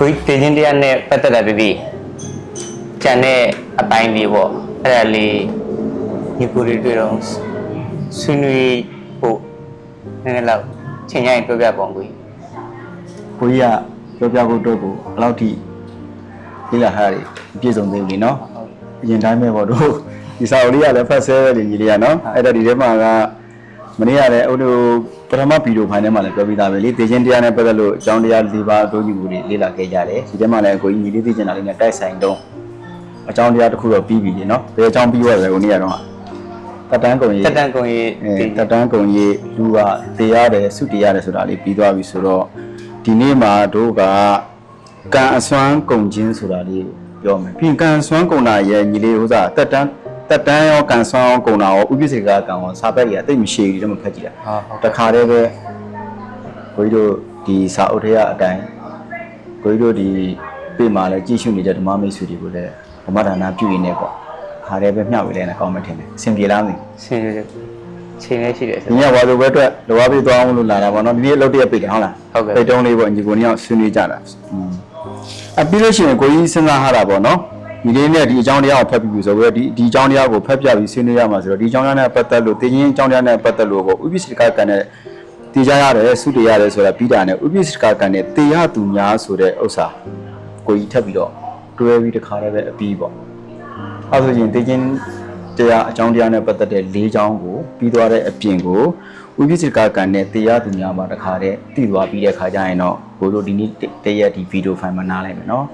ကိုယ်တင်ချင်းတရားနဲ့ပတ်သက်တာပြပြကျန်တဲ့အပိုင်းလေးပေါ့အဲ့ဒါလေးဒီကိုရီတွေ့တော့ဆွေးနွေးဖို့နည်းနည်းလောက်ချိန်ရရင်ပြောပြပါအောင်ကိုကြီးကိုကြီးကပြောပြဖို့အတွက်ကိုဘယ်လောက်ထိလေ့လာထားရတယ်အပြည့်စုံသေးဘူးလीနော်အရင်တိုင်းပဲပေါ့တို့ဒီစာအုပ်လေးကလည်းဖတ်ဆဲပဲလေညီလေးကနော်အဲ့တော့ဒီထဲမှာက မနေ့ကလည်းအုပ်တို့ပထမဗီဒီယိုဖိုင်ထဲမှာလည်းပြောပြီးသားပဲလေတေချင်းတရားနဲ့ပတ်သက်လို့အကြောင်းတရား၄ပါးအတိုးကြီးကိုလေ့လာခဲ့ကြတယ်ဒီထဲမှာလည်းကိုကြီးညီလေးသိချင်တာလေးနဲ့တိုက်ဆိုင်တော့အကြောင်းတရားတစ်ခုတော့ပြီးပြီလေနော်ဘယ်အကြောင်းပြီးရလဲကိုနေ့ကတော့တက်တန်းကုန်ရေးတက်တန်ကုန်ရေးအဲတက်တန်းကုန်ရေးလူကတရားတယ်စုတရားတယ်ဆိုတာလေးပြီးသွားပြီဆိုတော့ဒီနေ့မှာတို့ကကံအစွမ်းကုန်ခြင်းဆိုတာလေးပြောမယ်ပြီးရင်ကံအစွမ်းကုန်တာရဲ့ညီလေးဥစားတက်တန်း တက်တန်းရောကံစွမ်းရောကုန်တာရောဥပ္ပစ္စေကကံရောစာပတ်ကြီးအသိမရှိဘူးဒီတော့မဖက်ကြည့်တာဟုတ်ဟုတ်တခါတည်းပဲကိုကြီးတို့ဒီစာအုပ်ထဲကအတိုင်းကိုကြီးတို့ဒီပြေမှာလဲကြည့်ရှုနေတဲ့ဓမ္မမိတ်ဆွေတွေကိုလည်းဗမဒါနာပြုရင်းနေပေါ့ခါတည်းပဲမျှဝေလဲနေကောင်းမှထင်တယ်အဆင်ပြေလားမသိဘူးဆင်းရဲချိန်လေးရှိတယ်ဆိုဒီညဝါဆိုပဲအတွက်လောဘပြေးသွားအောင်လို့လာတာပေါ့နော်ဒီနေ့အလုပ်တရက်ပြေးတယ်ဟုတ်လားဟုတ်ကဲ့ပိတ်တုံးလေးပေါ့ညီကိုနှစ်ယောက်ဆွေးနွေးကြတာอืมအပြီးလို့ရှိရင်ကိုကြီးစဉ်းစားရတာပေါ့နော် ဒီလေးနဲ့ဒီအကြောင်းတရားကိုဖတ်ပြီးပြီဆိုတော့ဒီဒီအကြောင်းတရားကိုဖတ်ပြပြီးဆွေးနွေးရမှာဆိုတော့ဒီအကြောင်းတရားနဲ့ပတ်သက်လို့တင်းချင်းအကြောင်းတရားနဲ့ပတ်သက်လို့ကိုဥပ္ပစ္စကကံနဲ့တည်ကြရတယ်စုတည်ရတယ်ဆိုတာပြီးတာနဲ့ဥပ္ပစ္စကကံနဲ့တေရသူများဆိုတဲ့ဥစ္စာကိုကြီးထပ်ပြီးတော့တွဲပြီးတခါတည်းပဲအပြီးပေါ့အဲဆိုရင်တင်းချင်းတရားအကြောင်းတရားနဲ့ပတ်သက်တဲ့၄ကြောင်းကိုပြီးသွားတဲ့အပြင်ကိုဥပ္ပစ္စကကံနဲ့တေရသူများမှာတခါတည်းတည်သွားပြီးတဲ့ခါကျရင်တော့ဘို့တို့ဒီနေ့တရက်ဒီဗီဒီယိုဖိုင်မှာနားလိုက်မယ်နော်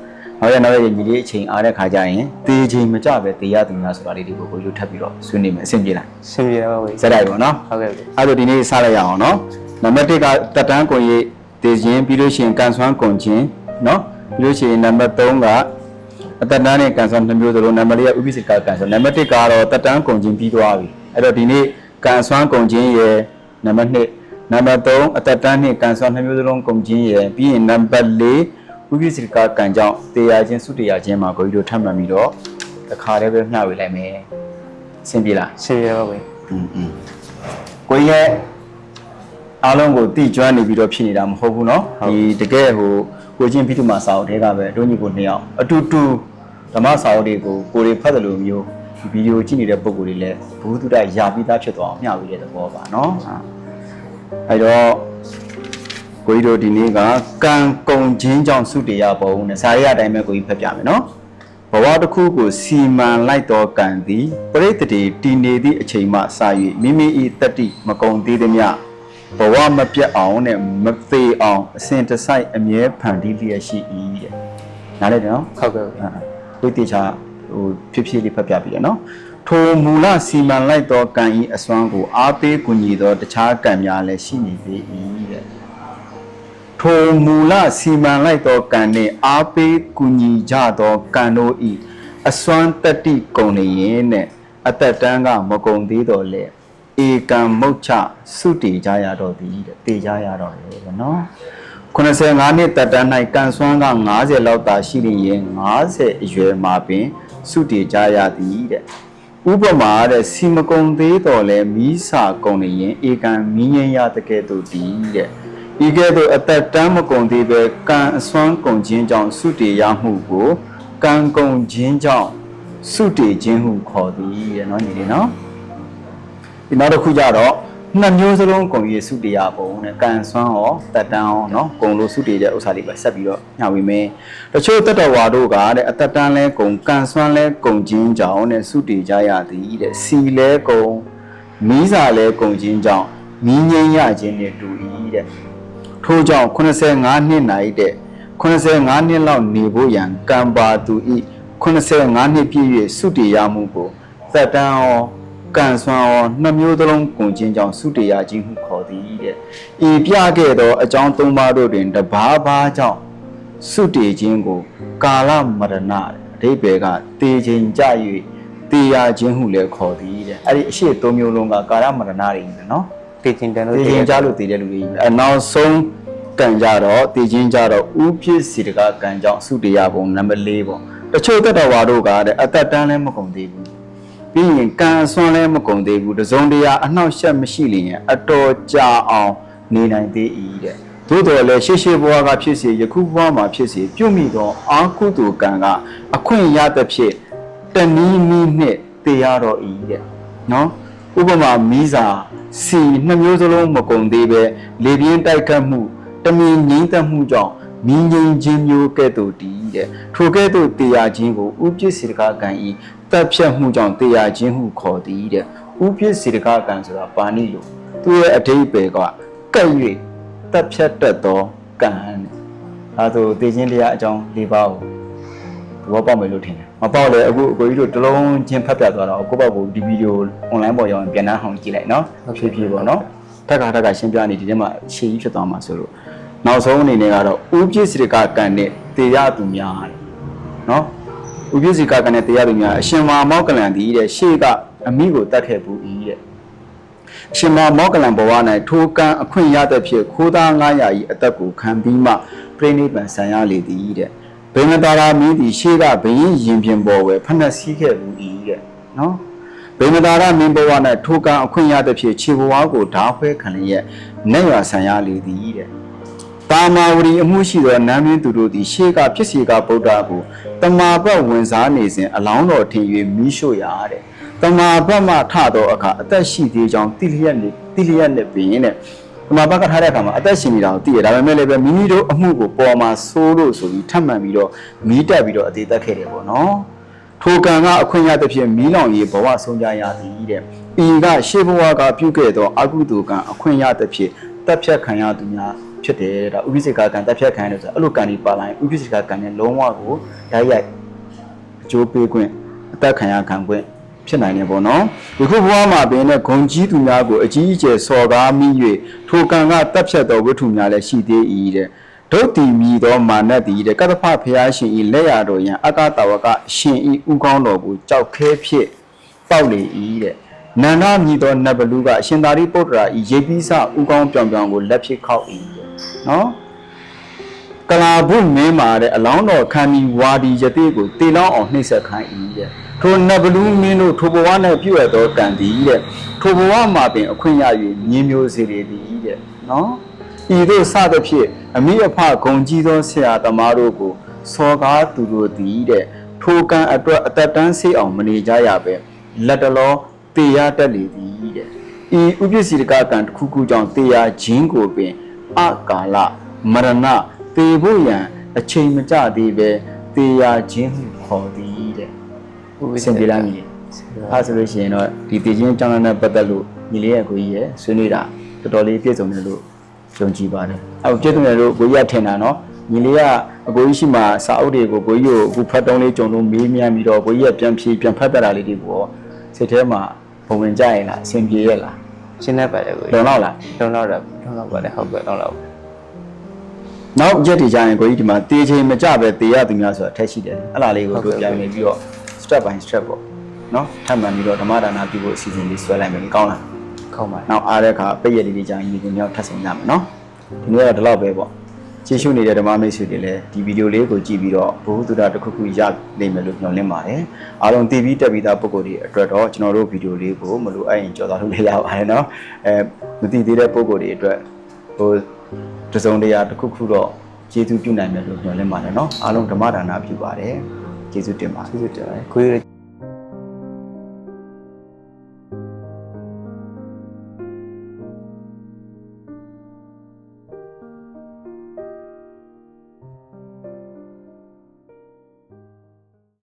နောက်ရနောက်ရညီလေးအချိန်အားတဲ့ခါကျရင်တေးချိန်မကြပဲတေးရသူများဆိုတာလေးတွေကိုကိုရုပ်ထပ်ပြီးတော့ဆွေးနွေးမယ်အဆင်ပြေလားဆင်းရဲပါဘူးဇက်တိုက်ပေါ့နော်ဟုတ်ကဲ့အဲ့ဒါဒီနေ့စလိုက်ရအောင်နော်နံပါတ်1ကတက်တန်းကွန်ရေးတေးခြင်းပြီးလို့ရှိရင်ကန်ဆွမ်းကွန်ခြင်းနော်ပြီးလို့ရှိရင်နံပါတ်3ကအတက်တန်းနဲ့ကန်ဆွမ်းနှမျိုးသလိုနံပါတ်4ကဥပိ္ပစိကကန်ဆွမ်းနံပါတ်1ကတော့တက်တန်းကွန်ခြင်းပြီးသွားပြီအဲ့တော့ဒီနေ့ကန်ဆွမ်းကွန်ခြင်းရယ်နံပါတ်2နံပါတ်3အတက်တန်းနဲ့ကန်ဆွမ်းနှမျိုးသလုံးကွန်ခြင်းရယ်ပြီးရင်နံပါတ်4 ဥပိ္ပစိကကံကြောင့်တေရခြင်းစုတေရခြင်းမှာကိုကြီးတို့ထပ်မှန်ပြီးတော့တစ်ခါတည်းပဲမျှဝေလိုက်မယ်အဆင်ပြေလား ဆင်းရဲပါဘူး อืมอืมကိုကြီးရဲ့အားလုံးကိုတိကျွမ်းနေပြီးတော့ဖြစ်နေတာမဟုတ်ဘူးเนาะဒီတကယ်ဟိုကိုချင်းဖိတုမာစာအုပ်တွေကပဲအတုံးကြီးကိုနှစ်ယောက်အတူတူဓမ္မစာအုပ်တွေကိုကိုယ်တွေဖတ်တယ်လို့မျိုးဒီဗီဒီယိုကြည့်နေတဲ့ပုံကိုယ်တွေလည်းဘုသူတ္တရာပြီးသားဖြစ်သွားအောင်မျှဝေတဲ့သဘောပါเนาะအဲတော့ ကိုကြီးတို့ဒီနေ့ကကံကုံချင်းကြောင့်စုတရားပုံနဲ့ဇာရအတိုင်းပဲကိုကြီးဖတ်ပြမယ်နော်ဘဝတစ်ခုကိုစီမံလိုက်တော်ကံသည်ပရိသေတီတည်နေသည့်အချိန်မှစ၍မိမိ၏တတ္တိမကုံသေးသည်မြဘဝမပြတ်အောင်နဲ့မသေးအောင်အစဉ်တစိုက်အမြဲဖန်တီးလျက်ရှိ၏တဲ့နားလည်တယ်နော်ဟုတ်ကဲ့ဝိသေချာဟိုဖြစ်ဖြစ်လေးဖတ်ပြပြီးရနော်ထိုမူလစီမံလိုက်သောကံဤအစွမ်းကိုအားပေးကူညီသောတခြားကံများလည်းရှိနေသေး၏တဲ့ ထိုမူလစီမံလိုက်သောကံနှင့်အားပေးကူညီကြသောကံတို့ဤအစွမ်းတတ္တိကုံနေရင်နဲ့အသက်တန်းကမကုံသေးတော့လေဧကံမုတ်ချစုတည်ကြရတော့သည်တဲ့တည်ကြရတော့လေပဲနော်85နှစ်တက်တန်း၌ကံစွမ်းက90လောက်သာရှိနေရင်90အရွယ်မှာပင်စုတည်ကြရသည်တဲ့ဥပမာတဲ့စီမကုံသေးတော့လေမီးစာကုံနေရင်ဧကံမီးငိမ့်ရတဲ့ကဲ့သို့သည်တဲ့ ဤကဲ့သို့အသက်တမ်းမကုန်သေးပဲကံအစွမ်းကုန်ခြင်းကြောင့်စုတည်ရမှုကိုကံကုန်ခြင်းကြောင့်စုတည်ခြင်းဟုခေါ်သည်တဲ့နော်ညီလေးနော်ဒီနောက်တစ်ခုကြတော့နှစ်မျိုးစလုံးကုန်ရေးစုတည်ရပုံနဲ့ကံစွမ်းရောတက်တန်းရောနော်ကုန်လို့စုတည်တဲ့ဥစ္စာလေးပဲဆက်ပြီးတော့ညှဝေမယ်တချို့တတ္တဝါတို့ကတဲ့အသက်တန်းလဲကုန်ကံစွမ်းလဲကုန်ခြင်းကြောင့်နဲ့စုတည်ကြရသည်တဲ့စီလဲကုန်မီးစာလဲကုန်ခြင်းကြောင့်မီးငိမ့်ရခြင်းနဲ့တူ၏တဲ့ ထို့ကြောင့်85နှစ်၌တဲ့85နှစ်လောက်နေဖို့ရန်ကံပါသူဤ85နှစ်ပြည့်၍စုတည်ရမှုကိုသက်တမ်းရောကံစွမ်းရောနှစ်မျိုးသလုံးကုန်ခြင်းကြောင့်စုတည်ရခြင်းဟုခေါ်သည်တဲ့ဤပြခဲ့သောအကြောင်းသုံးပါးတို့တွင်တဘာဘာကြောင့်စုတည်ခြင်းကို ကာလမရဏအဓိပ္ပာယ်ကတည်ခြင်းကြ၍တည်ရခြင်းဟုလည်းခေါ်သည်တဲ့အဲ့ဒီအရှိသုံးမျိုးလုံးကကာလမရဏတွေပဲနော် တည်ချင်းတန်လို့တည်ခြင်းကြလို့တည်တဲ့လူတွေအနောက်ဆုံးကံကြတော့တည်ခြင်းကြတော့ဥဖြစ်စီတကကံကြောင့်စုတရားပုံနံပါတ်၄ပေါ့တချို့တတ္တဝါတို့ကတဲ့အသက်တန်းလည်းမကုန်သေးဘူးပြီးရင်ကံအစွမ်းလည်းမကုန်သေးဘူးတစုံတရာအနှောက်အယှက်မရှိလျင်အတော်ကြာအောင်နေနိုင်သေး၏တဲ့သူသို့တော်လည်းရှေ့ရှေ့ဘဝကဖြစ်စေယခုဘဝမှာဖြစ်စေပြုမိသောအာကုသိုလ်ကံကအခွင့်ရသဖြင့်တနည်းနည်းနှင့်တရားတော်ဤတဲ့နော်ဥပမာမီးစာ စီနှစ်မျိုးစလုံးမကုန်သေးပဲလေပြင်းတိုက်ခတ်မှုတမင်ငိမ့်သက်မှုကြောင့်မင်းငိမ့်ခြင်းမျိုးကဲ့သို့တည်တဲ့ထိုကဲ့သို့တရားခြင်းကိုဥပ္ပစ္စေတကကံဤတပ်ဖြတ်မှုကြောင့်တရားခြင်းဟုခေါ်သည်တဲ့ဥပ္ပစ္စေတကကံဆိုတာပါဠိလိုသူ့ရဲ့အဓိပ္ပာယ်ကကဲ့၍တပ်ဖြတ်တတ်သောကံတဲ့အဲဒါဆိုသိခြင်းတရားအကြောင်း၄ပါးကို သဘောပေါက်မယ်လို့ထင်တယ်မပေါက်လေအခုအကိုကြီးတို့တစ်လုံးချင်းဖတ်ပြသွားတော့ကိုယ့်ဘက်ကိုဒီဗီဒီယို online ပေါ်ရောက်ရင်ပြန်နှမ်းအောင်ကြည့်လိုက်နော်ဖြည်းဖြည်းပေါ့နော်တက်ကတက်ကရှင်းပြနေဒီထဲမှာရှေ့ကြီးဖြစ်သွားမှာဆိုလို့နောက်ဆုံးအနေနဲ့ကတော့ဥပ္ပစ္စေတကကံနဲ့တေရသူများတဲ့နော်ဥပ္ပစ္စေကကံနဲ့တေရသူများအရှင်မာမောကလန်ဒီတဲ့ရှေ့ကအမိကိုတတ်ခဲ့ဘူးဤတဲ့ရှင်မောမောကလံဘဝ၌ထိုကံအခွင့်ရတဲ့ဖြစ်ခိုးသား900ဤအသက်ကိုခံပြီးမှပြိဋိဘံဆံရလေသည်တဲ့ ဘိမတာရာမင်းသည်ရှေးကဘယင်းရင်ပြင်ပေါ်ဝယ်ဖက်နှက်စည်းခဲ့ဘူးဤတဲ့နော်ဘိမတာရာမင်းဘဝ၌ထိုကံအခွင့်ရတဲ့ဖြစ်ခြေဘဝကိုဓာခွဲခံလျက်နဲ့ရဆံရလေသည်တဲ့တာမာဝရီအမှုရှိသောနာမင်းသူတို့သည်ရှေးကဖြစ်စီကဗုဒ္ဓကိုတမာပတ်ဝင်စားနေစဉ်အလောင်းတော်ထင်၍မိရှို့ရတဲ့တမာဘတ်မှထတော့အခါအသက်ရှိသေးကြောင်းတိလျက်နေတိလျက်နဲ့ပင်တဲ့ တမာဘတ်ကထားတဲ့အခါမှာအသက်ရှင်နေတာကိုသိရဒါပေမဲ့လည်းပဲမိမိတို့အမှုကိုပေါ်မှာစိုးလို့ဆိုပြီးထပ်မံပြီးတော့မီးတက်ပြီးတော့အသေးသက်ခဲ့တယ်ပေါ့နော်ထိုကံကအခွင့်ရသဖြင့်မီးလောင်ရေးဘဝဆုံးကြရသည်တဲ့ဤကရှေးဘဝကပြုခဲ့သောအကုသိုလ်ကံအခွင့်ရသဖြင့်တပ်ဖြတ်ခံရသူများဖြစ်တယ်တဲ့ဒါဥပိ္ပစေကကံတပ်ဖြတ်ခံရတယ်ဆိုတော့အဲ့လိုကံဒီပါလာရင်ဥပိ္ပစေကကံနဲ့လုံးဝကိုရိုက်ရိုက်အကျိုးပေးခွင့်အသက်ခံရခံခွင့် ဖြစ်နိုင်တယ်ပေါ့နော်ဒီခုဘဝမှာပင်နဲ့ဂုံကြီးသူများကိုအကြီးအကျယ်စော်ကားမိ၍ထိုကံကတပ်ဖြတ်သောဝိထုများလည်းရှိသေး၏တဲ့ဒုတ်တီမြည်သောမာနတ်သည်တဲ့ကတ္တဖဖျားရှင်ဤလက်ရတော်ယံအကတဝကရှင်ဤဥကောင်းတော်ကိုကြောက်ခဲဖြစ်ပေါက်လေ၏တဲ့နန္ဒမြည်သောနတ်ဘလူကအရှင်သာရိပုတ္တရာဤရေပိစဥကောင်းပြောင်ပြောင်ကိုလက်ဖြစ်ခောက်၏တဲ့နော်ကလာဘုမင်းမာတဲ့အလောင်းတော်ခန္ဒီဝါဒီယတိကိုတေလောင်းအောင်နှိမ့်ဆက်ခိုင်း၏တဲ့ထိုနတ်ဘလူးမင်းတို့ထိုဘဝ၌ပြုရသောကံသည်တဲ့ထိုဘဝမှာပင်အခွင့်ရ၍မြင်းမျိုးစေလေသည်တဲ့နော်ဤသို့စသဖြင့်အမိအဖဂုံကြီးသောဆရာသမားတို့ကိုစော်ကားသူတို့သည်တဲ့ထိုကံအတွက်အသက်တန်းဆေးအောင်မနေကြရပဲလက်တလောတေရတက်လေသည်တဲ့ဤဥပ္ပစီတကကံတစ်ခုခုကြောင့်တေရခြင်းကိုပင်အကာလမရဏသေဖို့ရန်အချိန်မကျသေးပဲသေရခြင်းဟုခေါ်သည် တဲ့ဥပစင်ပြလာမည်အဲဆိုလို့ရှိရင်တော့ဒီသေခြင်းအကြောင်းနဲ့ပတ်သက်လို့ညီလေးရဲ့ကိုကြီးရဲ့ဆွေးနွေးတာတော်တော်လေးပြည့်စုံတယ်လို့ယုံကြည်ပါတယ်အဲပြည့်စုံတယ်လို့ကိုကြီးကထင်တာနော်ညီလေးကအကိုကြီးရှိမှစာအုပ်တွေကိုကိုကြီးကိုအခုဖတ်တုံးလေးကြုံလို့မေးမြန်းပြီးတော့ကိုကြီးကပြန်ဖြေပြန်ဖတ်ပြတာလေးတွေကိုစိတ်ထဲမှာပုံဝင်ကြရင်လားအဆင်ပြေရဲ့လားရှင်းတတ်ပါတယ်ကိုလုံလောက်လားလုံလောက်တော့လုံလောက်ပါတယ်ဟုတ်ကဲ့လုံလောက်ပါနောက်ရက်တွေကျရင်ကိုကြီးဒီမှာတေးချိန်မကြပဲတေးရသူများဆိုတာထက်ရှိတယ်အဲ့လားလေးကိုတို့ပြန်နေပြီးတော့ step by step ပေါ့နော်ထပ်မှန်ပြီးတော့ဓမ္မဒါနပြုဖို့အစီအစဉ်လေးဆွဲလိုက်မယ်ကောင်းလားခေါင်းပါနောက်အားတဲ့အခါပိတ်ရက်လေးတွေကျရင်ညီကိုမြောက်ထပ်ဆောင်ကြမယ်နော်ဒီနေ့ကတော့ဒီလောက်ပဲပေါ့ကျေးဇူးနေတဲ့ဓမ္မမိတ်ဆွေတွေလည်းဒီဗီဒီယိုလေးကိုကြည့်ပြီးတော့ဘုဟုတုဒ္ဒတစ်ခုခုရနိုင်မယ်လို့ညွှန်လင့်ပါတယ်အားလုံးတည်ပြီးတက်ပြီးသားပုံကိုယ်တွေအတွက်တော့ကျွန်တော်တို့ဗီဒီယိုလေးကိုမလို့အဲ့ရင်ကြော်သွားလို့လည်းရပါတယ်နော်အဲမတည်သေးတဲ့ပုံကိုယ်တွေအတွက်ဟိုတစုံတရာတစ်ခုခုတော့ကျေးဇူးပြုနိုင်မယ်လို့ညွှန်လင့်ပါတယ်နော်အားလုံးဓမ္မဒါနပြုပါတယ် ကျေးဇူးတင်ပါတယ်ကျေးဇူးတင်ပါတယ်ကိုကြီး